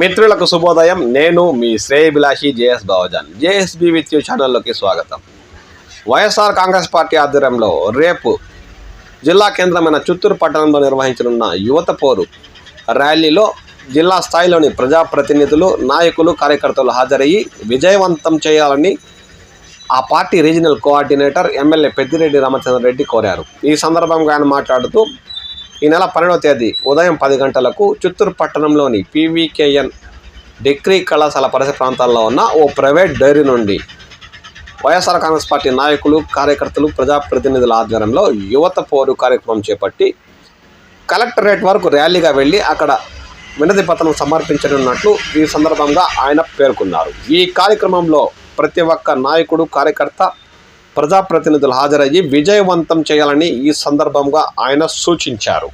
మిత్రులకు శుభోదయం. నేను మీ శ్రేయభిలాషి J S Bavajan. J S B with you ఛానల్లోకి స్వాగతం. వైఎస్ఆర్ కాంగ్రెస్ పార్టీ ఆధ్వర్యంలో రేపు జిల్లా కేంద్రమైన చిత్తూరు పట్టణంలో నిర్వహించనున్న యువత పోరు ర్యాలీలో జిల్లా స్థాయిలోని ప్రజాప్రతినిధులు నాయకులు కార్యకర్తలు హాజరయ్యి విజయవంతం చేయాలని ఆ party regional coordinator MLA Peddireddy Ramachandrareddy కోరారు. ఈ సందర్భంగా ఆయన మాట్లాడుతూ ఈ నెల పన్నెండవ తేదీ ఉదయం పది గంటలకు చిత్తూరు పట్టణంలోని పీవీకేఎన్ డిగ్రీ కళాశాల పరిసర ప్రాంతాల్లో ఉన్న ఓ ప్రైవేట్ డైరీ నుండి వైఎస్ఆర్ కాంగ్రెస్ పార్టీ నాయకులు కార్యకర్తలు ప్రజాప్రతినిధుల ఆధ్వర్యంలో యువత పోరు కార్యక్రమం చేపట్టి కలెక్టరేట్ వరకు ర్యాలీగా వెళ్ళి అక్కడ వినతి పత్రం సమర్పించనున్నట్లు ఈ సందర్భంగా ఆయన పేర్కొన్నారు. ఈ కార్యక్రమంలో ప్రతి ఒక్క నాయకుడు కార్యకర్త ప్రజాప్రతినిధులు హాజరయ్యి విజయవంతం చేయాలని ఈ సందర్భంగా ఆయన సూచించారు.